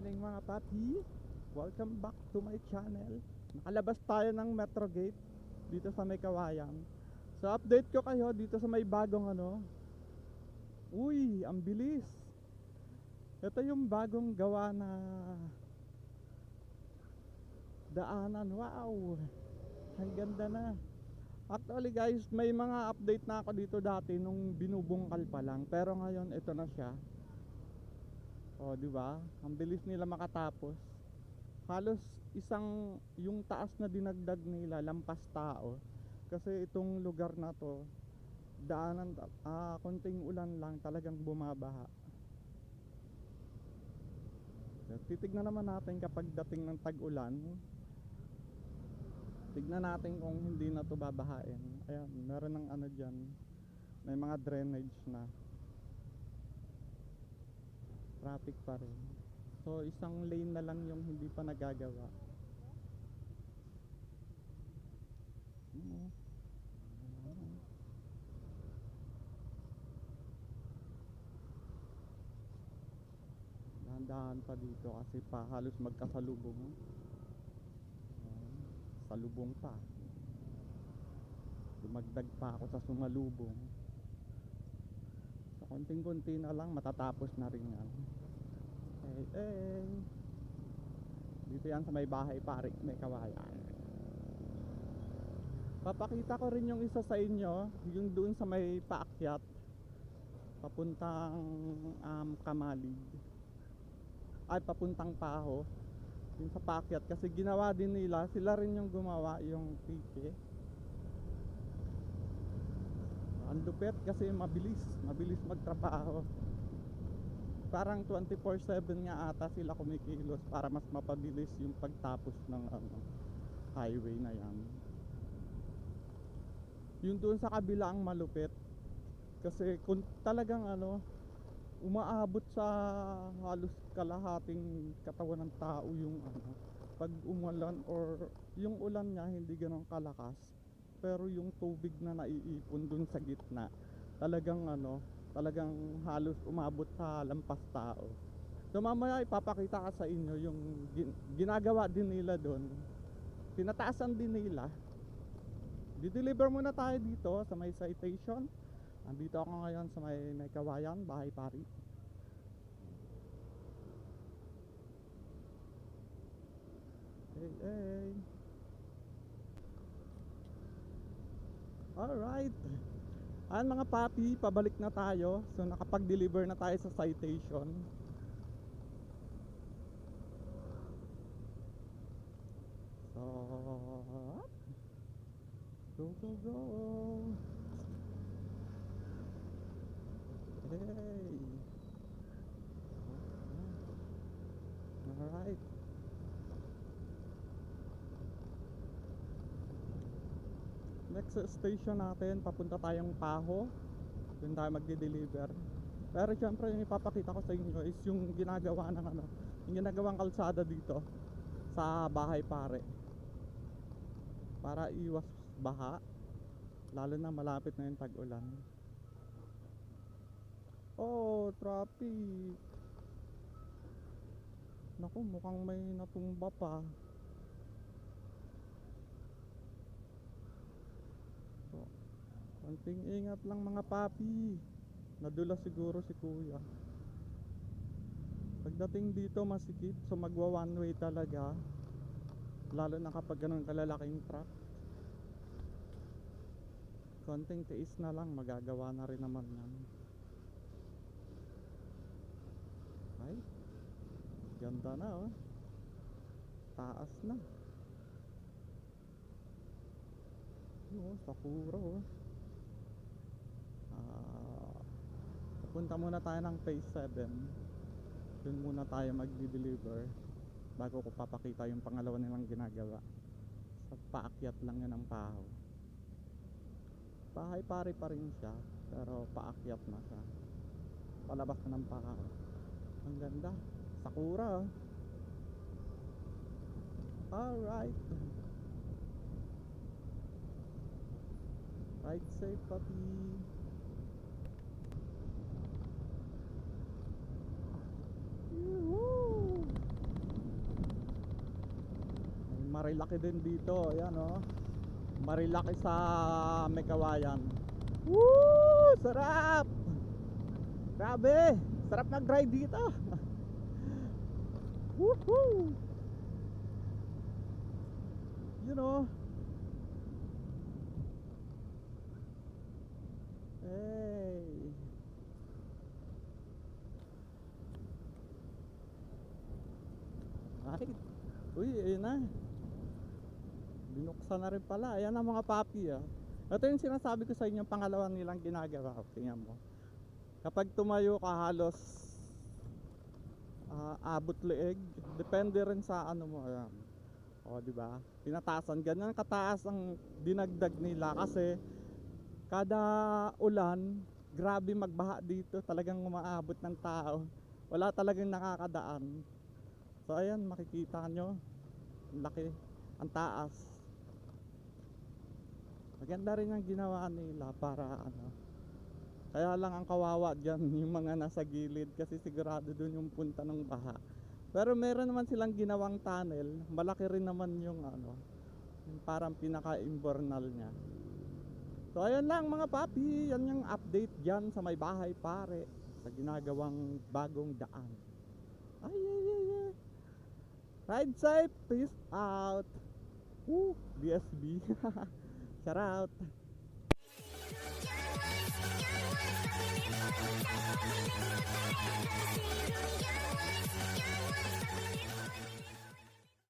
morning mga papi Welcome back to my channel. Nakalabas tayo ng Metro Gate Dito sa may kawayan. So update ko kayo dito sa may bagong ano. Uy, ang bilis. Ito yung bagong gawa na Daanan, wow! Ang ganda na. Actually guys, may mga update na ako dito dati nung binubungkal pa lang. Pero ngayon ito na siya Oh, di ba? Ang bilis nila makatapos. Halos isang yung taas na dinagdag nila lampas tao. Kasi itong lugar na to daanan ah konting ulan lang talagang bumabaha. Titignan naman natin kapag dating ng tag-ulan. Tignan natin kung hindi na to babahain. Ayan, meron ng ano diyan. May mga drainage na traffic pa rin. So isang lane na lang yung hindi pa nagagawa. Dahan-dahan pa dito kasi pa halos magkasalubong. Ayan, Salubong pa. Dumagdag pa ako sa sumalubong. So konting-konti na lang matatapos na rin yan. Hey, hey. Dito yan sa may bahay parik may kawayan. Papakita ko rin yung isa sa inyo, yung doon sa may paakyat papuntang um, Kamalig. Ay papuntang Paho. Yung sa paakyat kasi ginawa din nila, sila rin yung gumawa yung pike. Ang lupit kasi mabilis, mabilis magtrabaho. Parang 24/7 nga ata sila kumikilos para mas mapabilis yung pagtapos ng ano, highway na yan. Yung doon sa kabila ang malupit. Kasi kung talagang ano, umaabot sa halos kalahating katawan ng tao yung ano, pag umulan or yung ulan niya hindi ganun kalakas pero yung tubig na naiipon dun sa gitna talagang ano talagang halos umabot sa lampas tao. So mamaya ipapakita ka sa inyo yung gin- ginagawa din nila doon tinataasan din nila. Di-deliver muna tayo dito sa may citation. Andito ako ngayon sa may, may kawayan bahay pari. Hey hey. Alright. Ayan mga papi, pabalik na tayo. So nakapag-deliver na tayo sa citation. So, go go go. Hey. Alright. Next station natin papunta tayong Paho. Doon tayo magde-deliver pero syempre yung ipapakita ko sa inyo is yung ginagawa ng ano yung ginagawang kalsada dito sa bahay pare. Para iwas baha lalo na malapit na yung tag-ulan. Oh traffic! Naku mukhang may natumba pa So, konting ingat lang mga papi. Nadula siguro si kuya. Pagdating dito masikip, so magwa one way talaga. Lalo na kapag ganun kalalaking truck. Konting tiis na lang, magagawa na rin naman yan. Ay, ganda na oh. Taas na. Yun, Sakura oh. Ah, punta muna tayo ng phase 7. Doon muna tayo magdi-deliver bago ko papakita yung pangalawa nilang ginagawa. Sa paakyat lang yan ng paho. Bahay pare pa rin siya, pero paakyat na siya. Palabas na ng paho. Ang ganda. Sakura. Alright. Ride safe, papi. Marilaki din dito. Ayan oh. Marilaki sa Mekawayan. Woo! Sarap! Grabe! Sarap mag-ride dito. Woohoo! You know. Hey. Ay. Uy, ayun na. Binuksan na rin pala. Ayan ang mga papi ah. Ito yung sinasabi ko sa inyo, pangalawa nilang ginagawa. Tingnan mo. Kapag tumayo ka halos ah, abot leeg, depende rin sa ano mo. Ayan. O, di ba? Pinatasan ganyan kataas ang dinagdag nila kasi kada ulan, grabe magbaha dito, talagang umaabot ng tao. Wala talagang nakakadaan. So ayan, makikita nyo. Laki, ang taas. Maganda rin ang ginawa nila para ano. Kaya lang ang kawawa dyan, yung mga nasa gilid kasi sigurado dun yung punta ng baha. Pero meron naman silang ginawang tunnel, malaki rin naman yung ano, yung parang pinaka-invernal niya. So ayan lang mga papi, yan yung update dyan sa may bahay pare sa ginagawang bagong daan. Ay, ay, ay, ay. Ride safe, peace out. Woo, BSB. Shout out.